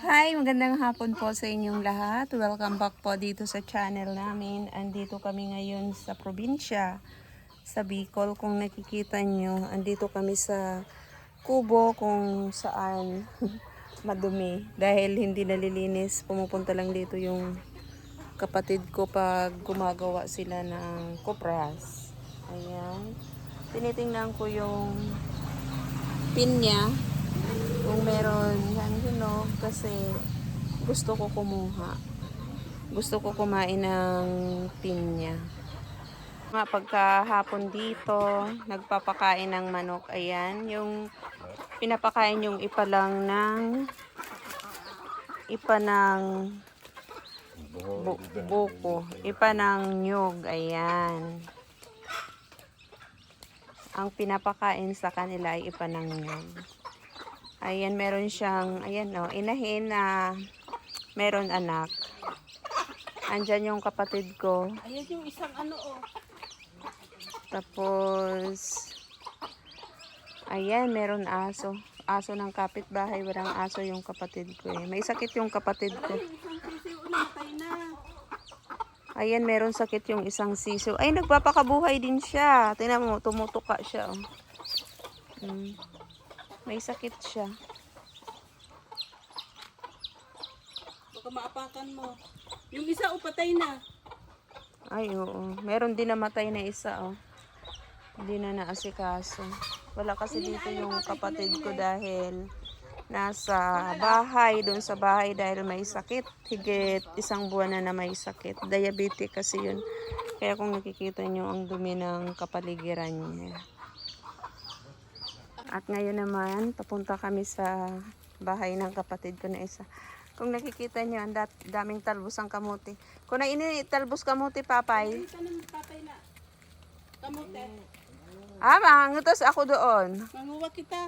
Hi, magandang hapon po sa inyong lahat. Welcome back po dito sa channel namin. Andito kami ngayon sa probinsya, sa Bicol. Kung nakikita nyo, andito kami sa kubo kung saan madumi. Dahil hindi nalilinis, pumupunta lang dito yung kapatid ko pag gumagawa sila ng kopras. Ayan. Tinitingnan ko yung pinya kung meron yan hinog kasi gusto ko kumuha. Gusto ko kumain ng pinya. Mga pagkahapon dito, nagpapakain ng manok. Ayan, yung pinapakain yung ipa lang ng ipa ng bu- buko. Ipa ng nyog. Ayan. Ang pinapakain sa kanila ay ipa ng nyog. Ayan, meron siyang, ayan o, inahin na meron anak. Andyan yung kapatid ko. Ayan yung isang ano oh. Tapos, ayan, meron aso. Aso ng kapitbahay, walang aso yung kapatid ko eh. May sakit yung kapatid ko. Ayan, meron sakit yung isang siso. Ay, nagpapakabuhay din siya. Tingnan mo, tumutuka siya. Oh. Mm. May sakit siya. Baka maapakan mo. Yung isa oh, patay na. Ay, oo. Meron din namatay na isa, oh. Hindi na naasikaso. Wala kasi dito yung kapatid ko dahil nasa bahay, doon sa bahay dahil may sakit. Higit isang buwan na na may sakit. Diabetic kasi yun. Kaya kung nakikita nyo ang dumi ng kapaligiran niya. At ngayon naman, papunta kami sa bahay ng kapatid ko na isa. Kung nakikita nyo, ang daming talbos ang kamuti. Kung na ini talbos kamuti, papay. Ito na. Kamote. Ah, mangutos ako doon. Manguwa kita.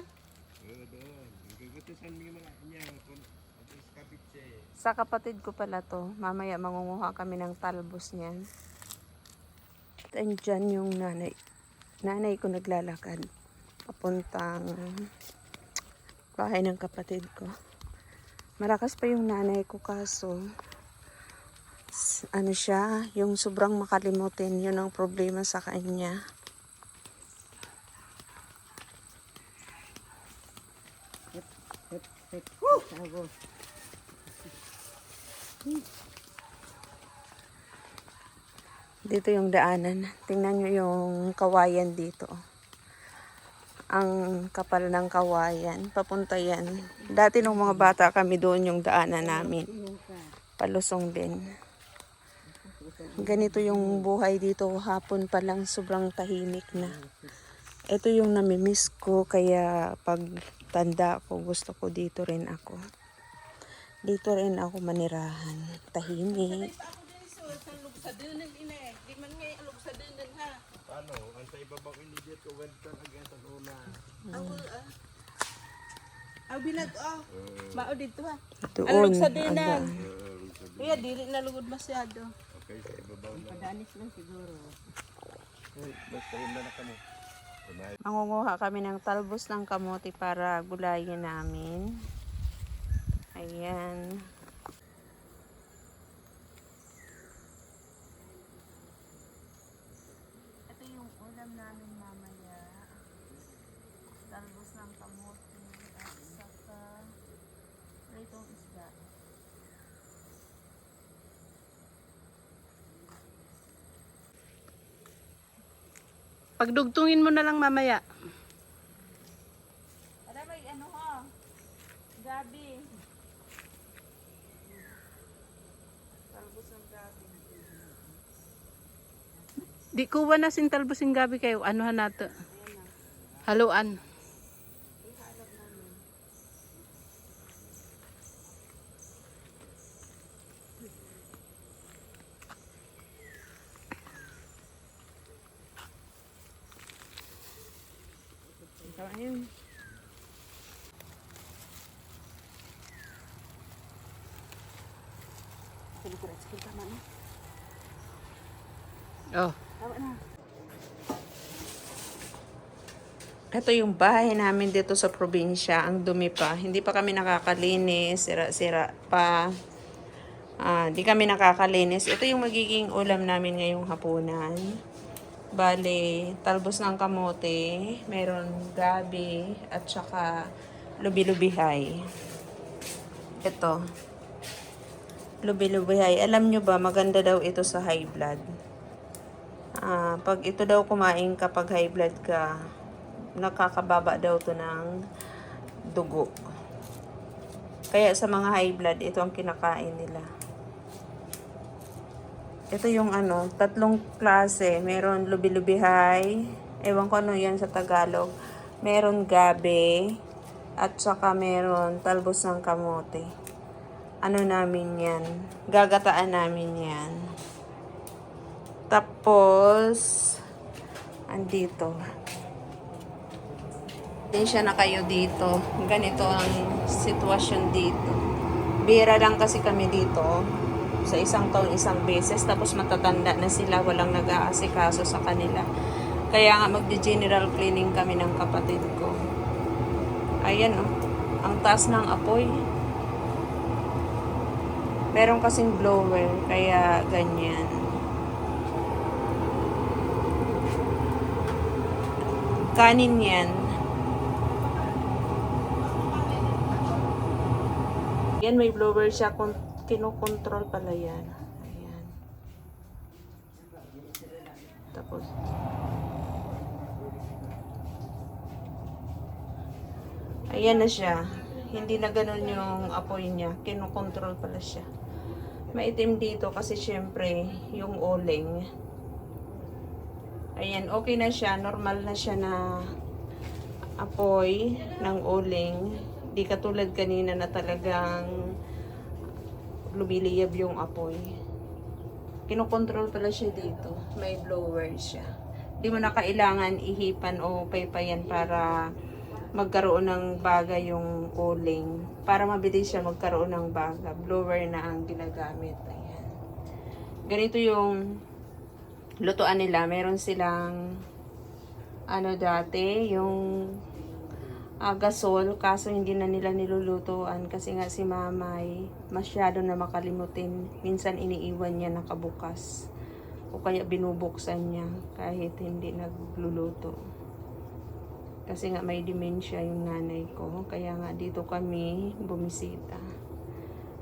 Sa kapatid ko pala to. Mamaya mangunguha kami ng talbos niyan. At andyan yung nanay. Nanay ko naglalakad. Papuntang bahay ng kapatid ko. Malakas pa yung nanay ko kaso ano siya, yung sobrang makalimutin, yun ang problema sa kanya. Dito yung daanan. Tingnan nyo yung kawayan dito. Ang kapal ng kawayan. Papunta yan. Dati nung mga bata kami doon yung daanan namin. Palusong din. Ganito yung buhay dito. Hapon pa lang sobrang tahimik na. Ito yung namimiss ko. Kaya pag tanda ko, gusto ko dito rin ako. Dito rin ako manirahan. Tahimik. Din sa ina eh. Sa dunan ha. Ano, ang sa ibabaw immediate ko welcome again sa una. Ako ah. Aw bilag oh. Mao dito ha. Doon. Alog sa dunan. aga. Kuya dili na lugod masyado. Okay, sa ibabaw na. Padanis lang siguro. Basta rin na kami. Mangunguha kami ng talbos ng kamote para gulayin namin. Ayan. Ito yung ulam namin mamaya. Talbos ng kamote at saka pritong isda. Pagdugtungin mo na lang mamaya. Ada may ano ha? Gabi. Talbos ng gabi. Di kuha na sin talbosing gabi kayo. Anuhan nato. Haluan. Ayun. Pinikurat sa kita man. Oh. Tawa na. Ito yung bahay namin dito sa probinsya. Ang dumi pa. Hindi pa kami nakakalinis. Sira-sira pa. Ah, di kami nakakalinis. Ito yung magiging ulam namin ngayong hapunan. Bale, talbos ng kamote, meron gabi, at saka lubi-lubihay. Ito. Lubi-lubihay. Alam nyo ba, maganda daw ito sa high blood. Ah, pag ito daw kumain kapag high blood ka, nakakababa daw to ng dugo. Kaya sa mga high blood, ito ang kinakain nila. Ito yung ano, tatlong klase. Meron lubi-lubihay. Ewan ko ano yan sa Tagalog. Meron gabi. At saka meron talbos ng kamote. Ano namin yan? Gagataan namin yan. Tapos, andito. Pasensya na kayo dito. Ganito ang sitwasyon dito. Bira lang kasi kami dito. Sa isang taon, isang beses. Tapos matatanda na sila. Walang nag-aasikaso sa kanila. Kaya nga magdi-general cleaning kami ng kapatid ko. Ayan oh. Ang taas ng apoy. Meron kasing blower. Kaya ganyan. Kanin yan. Yan, may blower siya. Kon- kinokontrol pala yan. Ayan. Tapos, ayan na siya. Hindi na ganun yung apoy niya. Kinokontrol pala siya. Maitim dito kasi syempre yung oling. Ayan, okay na siya. Normal na siya na apoy ng uling. Di katulad kanina na talagang lumiliyab yung apoy. Kinokontrol pala siya dito. May blower siya. Di mo na kailangan ihipan o paypayan para magkaroon ng baga yung uling. Para mabilis siya magkaroon ng baga. Blower na ang ginagamit. Ayan. Ganito yung lutuan nila. Meron silang ano dati, yung ah, gasol, kaso hindi na nila nilulutuan kasi nga si mamay masyado na makalimutin. Minsan iniiwan niya nakabukas o kaya binubuksan niya kahit hindi nagluluto. Kasi nga may dementia yung nanay ko, kaya nga dito kami bumisita.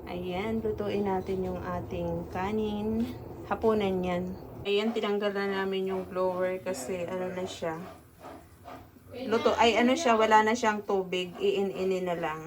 Ayan, lutuin natin yung ating kanin. Hapunan yan. Ayan, tinanggal na namin yung blower kasi ano na siya. Luto, ay ano siya, wala na siyang tubig. Iin-inin na lang.